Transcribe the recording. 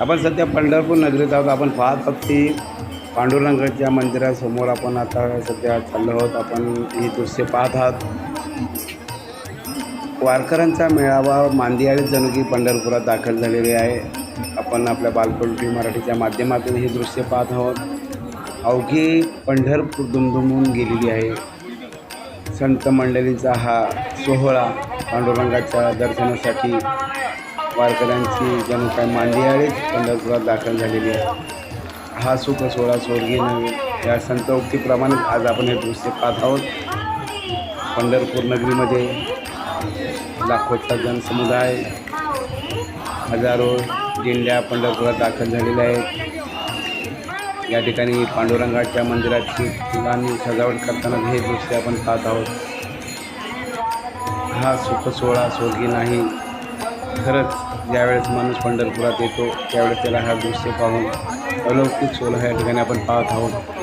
आपण सध्या पंढरपूर नगरीत आहोत. आपण पाहत आहोत की पांडुरंगाच्या मंदिरासमोर आपण आता सध्या चाललो आहोत. आपण ही दृश्य पाहत आहात. वारकऱ्यांचा मेळावा मांदियाळी जणकी पंढरपुरात दाखल झालेली आहे. आपण आपल्या बालपल्टी मराठीच्या माध्यमातून हे दृश्य पाहत आहोत. अवघी पंढरपूर दुमदुमून गेलेली आहे. संत मंडळींचा हा सोहळा पांडुरंगाच्या दर्शनासाठी वारकऱ्यांची जणू काय मांदियाळीच पंढरपुरात दाखल झालेली आहे हा सुख सोहळा स्वर्गीय नव्हे. या संत उक्तीप्रमाणे आज आपण हे दृश्य पाहत आहोत. पंढरपूर नगरीमध्ये लाखोचा जनसमुदाय हजारो दिंड्या पंढरपुरात दाखल झालेल्या आहेत. या ठिकाणी पांडुरंगाच्या मंदिराची फुलांनी सजावट करताना हे दृश्य आपण पाहत आहोत. हा सुख सोहळा सोडगी नाही. खरंच ज्यावेळेस माणूस पंढरपुरात येतो त्यावेळेस त्याला हा दृश्य पाहून अलौकिक सोहळा या ठिकाणी आपण पाहत आहोत.